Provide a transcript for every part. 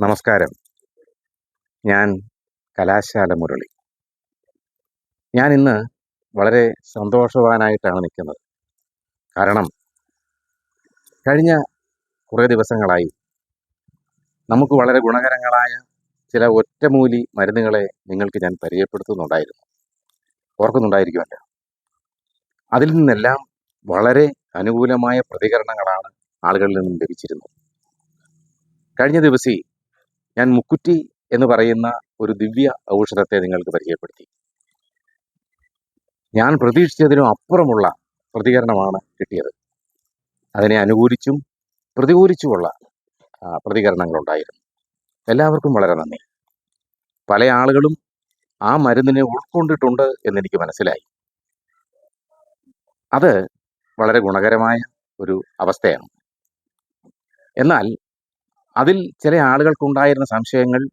നമസ്കാരം. ഞാൻ കലാശാല മുരളി. ഞാൻ ഇന്ന് വളരെ സന്തോഷവാനായിട്ടാണ് നിൽക്കുന്നത്. കാരണം കഴിഞ്ഞ കുറേ ദിവസങ്ങളായി നമുക്ക് വളരെ ഗുണകരങ്ങളായ ചില ഒറ്റമൂലി മരുന്നുകളെ നിങ്ങൾക്ക് ഞാൻ പരിചയപ്പെടുത്തുന്നുണ്ടായിരുന്നു. ഓർക്കുന്നുണ്ടായിരിക്കുമല്ലോ. അതിൽ നിന്നെല്ലാം വളരെ അനുകൂലമായ പ്രതികരണങ്ങളാണ് ആളുകളിൽ നിന്നും ലഭിച്ചിരുന്നത്. കഴിഞ്ഞ ദിവസം ഞാൻ മുക്കുറ്റി എന്ന് പറയുന്ന ഒരു ദിവ്യ ഔഷധത്തെ നിങ്ങൾക്ക് പരിചയപ്പെടുത്തി. ഞാൻ പ്രതീക്ഷിച്ചതിനും അപ്പുറമുള്ള പ്രതികരണമാണ് കിട്ടിയത്. അതിനെ അനുകൂലിച്ചും പ്രതികൂലിച്ചുമുള്ള പ്രതികരണങ്ങളുണ്ടായിരുന്നു. എല്ലാവർക്കും വളരെ നന്ദി. പല ആളുകളും ആ മരുന്നിനെ ഉൾക്കൊണ്ടിട്ടുണ്ട് എന്നെനിക്ക് മനസ്സിലായി. അത് വളരെ ഗുണകരമായ ഒരു അവസ്ഥയാണ്. എന്നാൽ അതിൽ ചില ആളുകൾക്കുണ്ടായിരുന്ന സംശയങ്ങൾ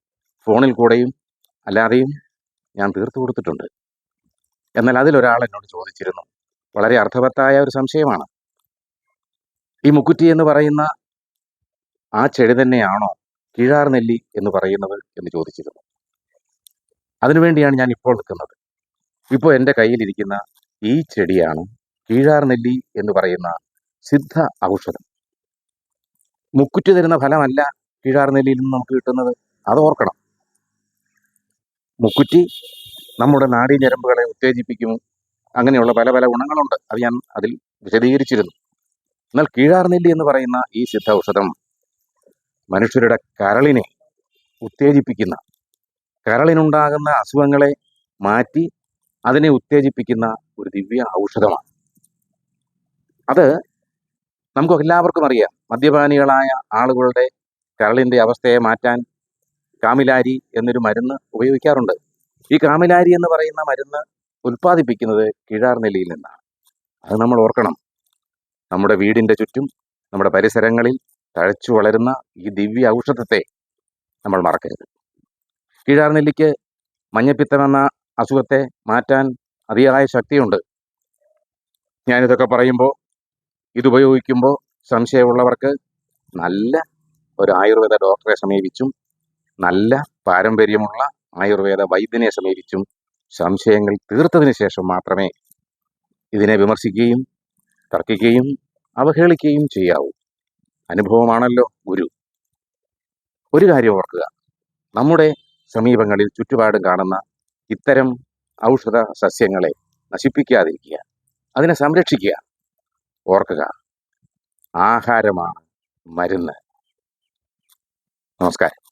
ഫോണിൽ കൂടെയും അല്ലാതെയും ഞാൻ തീർത്തു കൊടുത്തിട്ടുണ്ട്. എന്നാൽ അതിലൊരാൾ എന്നോട് ചോദിച്ചിരുന്നു. വളരെ അർത്ഥവത്തായ ഒരു സംശയമാണ്. ഈ മുക്കുറ്റി എന്ന് പറയുന്ന ആ ചെടി തന്നെയാണോ കീഴാർ നെല്ലി എന്ന് പറയുന്നത് എന്ന് ചോദിച്ചിരുന്നു. അതിനുവേണ്ടിയാണ് ഞാൻ ഇപ്പോൾ നിൽക്കുന്നത്. ഇപ്പോൾ എന്റെ കയ്യിലിരിക്കുന്ന ഈ ചെടിയാണ് കീഴാർ നെല്ലി എന്ന് പറയുന്ന സിദ്ധ ഔഷധം. മുക്കുറ്റി തരുന്ന ഫലമല്ല കീഴാർ നെല്ലിയിൽ നിന്ന് നമുക്ക് കിട്ടുന്നത്. അത് ഓർക്കണം. മുക്കുറ്റി നമ്മുടെ നാടി ഞരമ്പുകളെ ഉത്തേജിപ്പിക്കും. അങ്ങനെയുള്ള പല പല ഗുണങ്ങളുണ്ട്. അത് ഞാൻ അതിൽ വിശദീകരിച്ചിരുന്നു. എന്നാൽ കീഴാർ നെല്ലി എന്ന് പറയുന്ന ഈ സിദ്ധ ഔഷധം മനുഷ്യരുടെ കരളിനെ ഉത്തേജിപ്പിക്കുന്ന കരളിനുണ്ടാകുന്ന അസുഖങ്ങളെ മാറ്റി അതിനെ ഉത്തേജിപ്പിക്കുന്ന ഒരു ദിവ്യ ഔഷധമാണ്. അത് നമുക്ക് എല്ലാവർക്കും അറിയാം മദ്യപാനികളായ ആളുകളുടെ കരളിന്റെ അവസ്ഥയെ മാറ്റാൻ കാമിലാരി എന്നൊരു മരുന്ന് ഉപയോഗിക്കാറുണ്ട്. ഈ കാമിലാരി എന്ന് പറയുന്ന മരുന്ന് ഉൽപ്പാദിപ്പിക്കുന്നത് കിഴാർ നെല്ലിയിൽ നിന്നാണ്. അത് നമ്മൾ ഓർക്കണം. നമ്മുടെ വീടിന്റെ ചുറ്റും നമ്മുടെ പരിസരങ്ങളിൽ തഴച്ചു വളരുന്ന ഈ ദിവ്യ ഔഷധത്തെ നമ്മൾ മറക്കരുത്. കിഴാർ നെല്ലിക്ക് മഞ്ഞപ്പിത്തമെന്ന അസുഖത്തെ മാറ്റാൻ അതിയായ ശക്തിയുണ്ട്. ഞാനിതൊക്കെ പറയുമ്പോൾ ഇതുപയോഗിക്കുമ്പോൾ സംശയമുള്ളവർക്ക് നല്ല ഒരു ആയുർവേദ ഡോക്ടറെ സമീപിച്ചും നല്ല പാരമ്പര്യമുള്ള ആയുർവേദ വൈദ്യനെ സമീപിച്ചും സംശയങ്ങൾ തീർത്തതിന് ശേഷം മാത്രമേ ഇതിനെ വിമർശിക്കുകയും തർക്കിക്കുകയും അവഹേളിക്കുകയും ചെയ്യാവൂ. അനുഭവമാണല്ലോ ഗുരു. ഒരു കാര്യം ഓർക്കുക. നമ്മുടെ സമീപങ്ങളിൽ ചുറ്റുപാടും കാണുന്ന ഇത്തരം ഔഷധ സസ്യങ്ങളെ നശിപ്പിക്കാതിരിക്കുക അതിനെ സംരക്ഷിക്കുക. ഓർക്കുക. ആഹാരമാണ് മരുന്ന്. നമസ്കാരം.